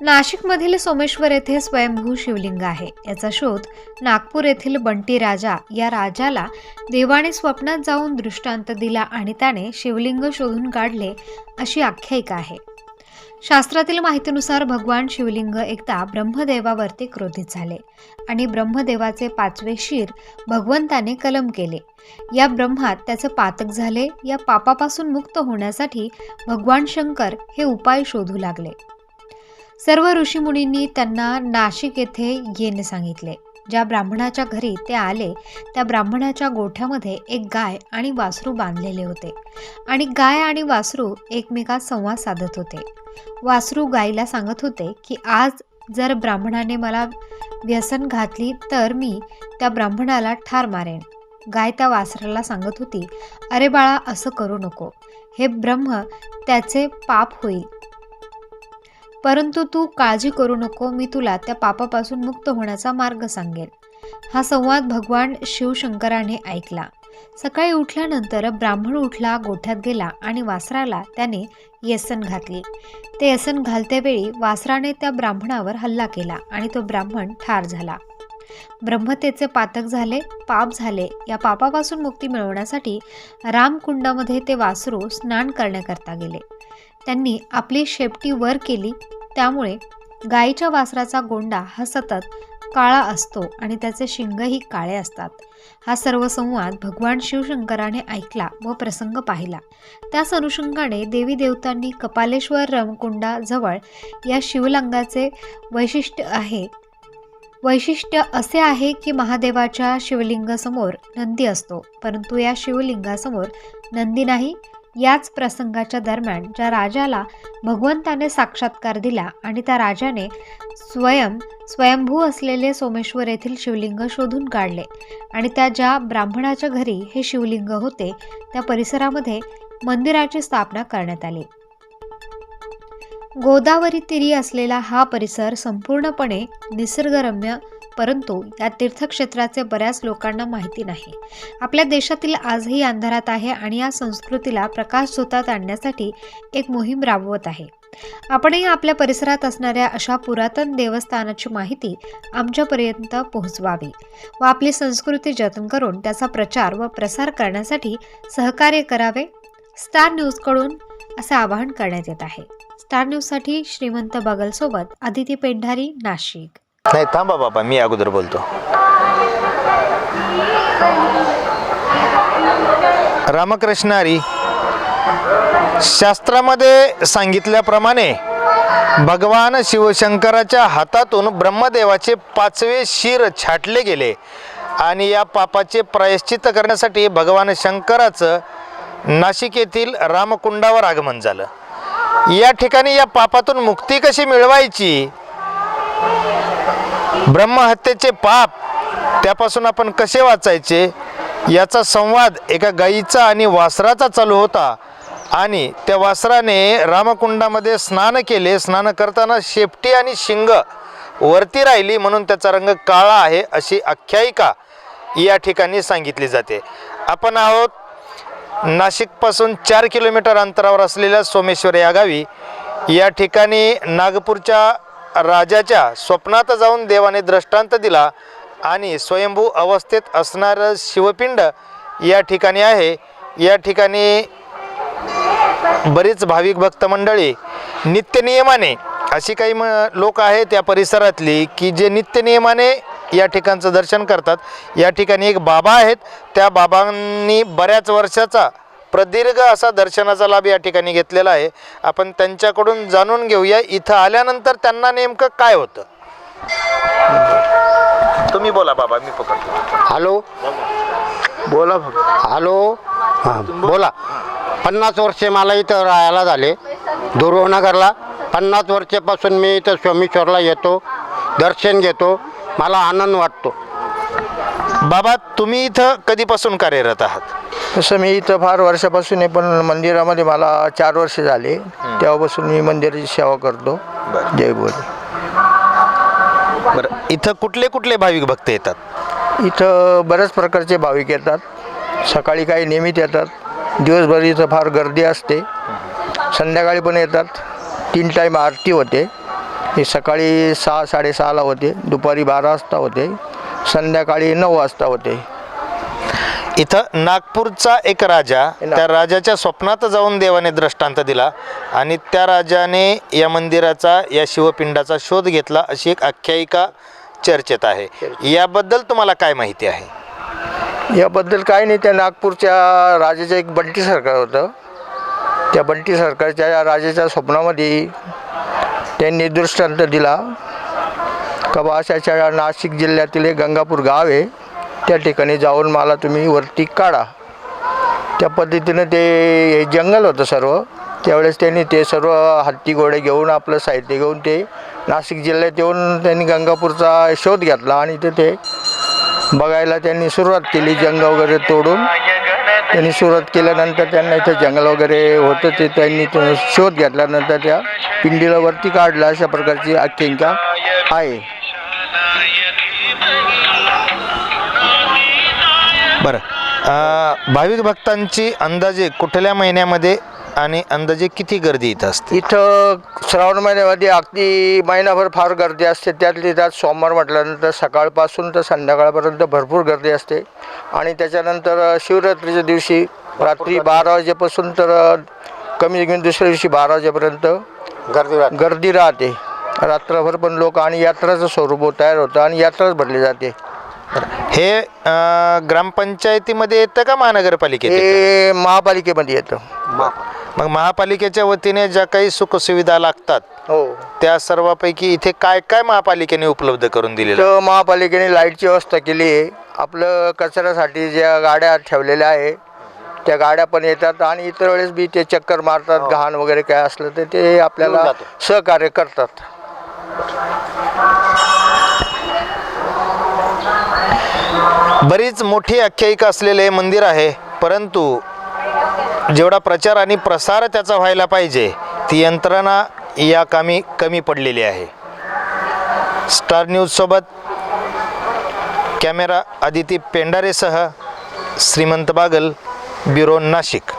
नाशिकमधील सोमेश्वर येथे स्वयंभू शिवलिंग आहे. याचा शोध नागपूर येथील बंटी राजा या राजाला देवाने स्वप्नात जाऊन दृष्टांत दिला आणि त्याने शिवलिंग शोधून काढले अशी आख्यायिका आहे. शास्त्रातील माहितीनुसार भगवान शिवलिंग एकदा ब्रह्मदेवावरती क्रोधित झाले आणि ब्रह्मदेवाचे पाचवे शिर भगवंताने कलम केले. या ब्रह्मात त्याचे पातक झाले. या पापापासून मुक्त होण्यासाठी भगवान शंकर हे उपाय शोधू लागले. सर्व ऋषीमुनींनी त्यांना नाशिक येथे येणे सांगितले. ज्या ब्राह्मणाच्या घरी ते आले त्या ब्राह्मणाच्या गोठ्यामध्ये एक गाय आणि वासरू बांधलेले होते. आणि गाय आणि वासरू एकमेकात संवाद साधत होते. वासरू गायीला सांगत होते की आज जर ब्राह्मणाने मला व्यसन घातली तर मी त्या ब्राह्मणाला ठार मारेन. गाय त्या वासराला सांगत होती अरे बाळा असं करू नको. हे ब्रह्म त्याचे पाप होईल. परंतु तू काळजी करू नको मी तुला त्या पापापासून मुक्त होण्याचा मार्ग सांगेन हा संवाद भगवान शिवशंकराने ऐकला. सकाळी उठल्यानंतर ब्राह्मण उठला गोठ्यात गेला आणि वासराला त्याने येसन घातली. ते यसन घालतेवेळी वासराने त्या ब्राह्मणावर हल्ला केला आणि तो ब्राह्मण ठार झाला. ब्रह्मतेचे पातक झाले पाप झाले. या पापापासून मुक्ती मिळवण्यासाठी रामकुंडामध्ये ते वासरू स्नान करण्याकरता गेले. त्यांनी आपली शेपटी वर केली त्यामुळे गायीच्या वासराचा गोंडा हा सतत काळा असतो आणि त्याचे शिंगही काळे असतात. हा सर्व संवाद भगवान शिवशंकराने ऐकला व प्रसंग पाहिला. त्याच अनुषंगाने देवी देवतांनी कपालेश्वर रमकुंडाजवळ या शिवलिंगाचे वैशिष्ट्य आहे वैशिष्ट्य असे आहे की महादेवाच्या शिवलिंगासमोर नंदी असतो परंतु या शिवलिंगासमोर नंदी नाही याच प्रसंगाच्या दरम्यान ज्या राजाला भगवंताने साक्षात्कार दिला आणि त्या राजाने स्वयं स्वयंभू असलेले सोमेश्वर येथील शिवलिंग शोधून काढले. आणि त्या ज्या ब्राह्मणाच्या घरी हे शिवलिंग होते त्या परिसरामध्ये मंदिराची स्थापना करण्यात आली. गोदावरी तिरी असलेला हा परिसर संपूर्णपणे निसर्गरम्य परंतु या तीर्थक्षेत्राचे बऱ्याच लोकांना माहिती नाही. आपल्या देशातील आजही अंधारात आहे आणि या संस्कृतीला प्रकाश झोतात आणण्यासाठी एक मोहीम राबवत आहे. आपणही आपल्या परिसरात असणाऱ्या अशा पुरातन देवस्थानाची माहिती आमच्यापर्यंत पोहोचवावी व आपली संस्कृती जतन करून त्याचा प्रचार व प्रसार करण्यासाठी सहकार्य करावे. स्टार न्यूजकडून असे आवाहन करण्यात येत आहे. स्टार न्यूजसाठी श्रीमंत बगलसोबत आदिती पेंढारी नाशिक. नाही थांबा बाबा मी अगोदर बोलतो. रामकृष्ण हरी शास्त्रामध्ये सांगितल्याप्रमाणे भगवान शिवशंकराच्या हातातून ब्रह्मदेवाचे पाचवे शिर छाटले गेले आणि या पापाचे प्रायश्चित्त करण्यासाठी भगवान शंकराचं नाशिक येथील रामकुंडावर आगमन झालं. या ठिकाणी या पापातून मुक्ती कशी मिळवायची? ब्रह्महत्येचे पाप त्यापासून आपण कसे वाचायचे? याचा संवाद एका गाईचा आणि वासराचा चालू होता. आणि त्या वासराने रामकुंडामध्ये स्नान केले. स्नान करताना शेपटी आणि शिंग वरती राहिली. म्हणून त्याचा रंग काळा आहे अशी आख्यायिका या ठिकाणी सांगितली जाते. आपण आहोत नाशिकपासून चार किलोमीटर अंतरावर असलेल्या सोमेश्वर या गावी. या ठिकाणी नागपूरच्या राजाच्या स्वप्नात जाऊन देवाने दृष्टांत दिला आणि स्वयंभू अवस्थेत असणारं शिवपिंड या ठिकाणी आहे. या ठिकाणी बरीच भाविक भक्त मंडळी नित्यनियमाने अशी काही म लोक आहेत या परिसरातली की जे नित्यनियमाने या ठिकाणचं दर्शन करतात. या ठिकाणी एक बाबा आहेत. त्या बाबांनी बऱ्याच वर्षाचा प्रदीर्घ असा दर्शनाचा लाभ या ठिकाणी घेतलेला आहे. आपण त्यांच्याकडून जाणून घेऊया इथं आल्यानंतर त्यांना नेमकं काय होतं? तुम्ही बोला बाबा मी पकडतो. हॅलो? बोला हॅलो? हां बोला. पन्नास वर्षे मला इथं राहायला झाले. दुर्वनगरला पन्नास वर्षापासून मी इथं सोमेश्वरला येतो दर्शन घेतो. मला आनंद वाटतो. बाबा तुम्ही इथं कधीपासून कार्यरत आहात? तसं मी इथं फार वर्षापासून आहे पण मंदिरामध्ये मला चार वर्ष झाले. तेव्हापासून मी मंदिराची सेवा करतो. बरं. जय बोल. बरं इथं कुठले कुठले भाविक भक्त येतात? इथं बऱ्याच प्रकारचे भाविक येतात. सकाळी काही नियमित येतात. दिवसभर इथं फार गर्दी असते. संध्याकाळी पण येतात. तीन टाईम आरती होते. हे सकाळी सहा साडेसहाला होते. दुपारी बारा वाजता होते. संध्याकाळी नऊ वाजता होते. इथं नागपूरचा एक राजा त्या राजाच्या स्वप्नात जाऊन देवाने दृष्टांत दिला आणि त्या राजाने या मंदिराचा या शिवपिंडाचा शोध घेतला अशी एक आख्यायिका चर्चेत आहे. याबद्दल तुम्हाला काय माहिती आहे? याबद्दल काय नाही. त्या नागपूरच्या राजाचं एक बंटी सरकार होतं. त्या बंटी सरकारच्या या राजाच्या स्वप्नामध्ये त्यांनी दृष्टांत दिला. का बा अशाच्या नाशिक जिल्ह्यातील एक गंगापूर गाव आहे. त्या ठिकाणी जाऊन मला तुम्ही वरती काढा. त्या पद्धतीनं ते हे जंगल होतं सर्व. त्यावेळेस त्यांनी ते सर्व हत्ती घोडे घेऊन आपलं साहित्य घेऊन ते नाशिक जिल्ह्यात येऊन त्यांनी गंगापूरचा शोध घेतला आणि ते ते बघायला त्यांनी सुरुवात केली जंगल वगैरे तोडून. त्यांनी सुरुवात केल्यानंतर त्यांना इथं जंगल वगैरे होतं ते त्यांनी शोध घेतल्यानंतर त्या पिंडीला वरती काढला. अशा प्रकारची आख्यांका आहे. बरं. भाविक भक्तांची अंदाजे कुठल्या महिन्यामध्ये आणि अंदाजे किती गर्दी इथं असते? इथं श्रावण महिन्यामध्ये अगदी महिनाभर फार गर्दी असते. त्यातली त्यात सोमवार म्हटल्यानंतर सकाळपासून तर संध्याकाळपर्यंत भरपूर गर्दी असते. आणि त्याच्यानंतर शिवरात्रीच्या दिवशी रात्री बारा वाजेपासून तर कमी कमी दुसऱ्या दिवशी बारा वाजेपर्यंत गर्दी. गर्दी राहते. रात्रभर पण लोक आणि यात्राचं स्वरूप तयार होतं आणि यात्राच भरली जाते. हे अं, ग्रामपंचायतीमध्ये येतं का महानगरपालिकेत येतं? हे महापालिकेमध्ये येतं. मग महापालिकेच्या वतीने ज्या काही सुखसुविधा लागतात हो. त्या सर्वापैकी इथे काय काय महापालिकेने उपलब्ध करून दिलेलं? तर महापालिकेने लाईटची व्यवस्था केली आहे. आपलं कचऱ्यासाठी ज्या गाड्या ठेवलेल्या आहे त्या गाड्या पण येतात आणि इतर वेळेस बी ते चक्कर मारतात घाण वगैरे काय असलं तर ते आपल्याला. सहकार्य करतात. बरीच मोठी आख्यायिका असलेले हे मंदिर आहे परंतु जेवढा प्रचार आणि प्रसार त्याचा व्हायला पाहिजे ती यंत्रणा या कामी कमी पडलेली आहे. स्टार न्यूजसोबत कॅमेरा आदिती पेंडारेसह श्रीमंत बागल ब्युरो नाशिक.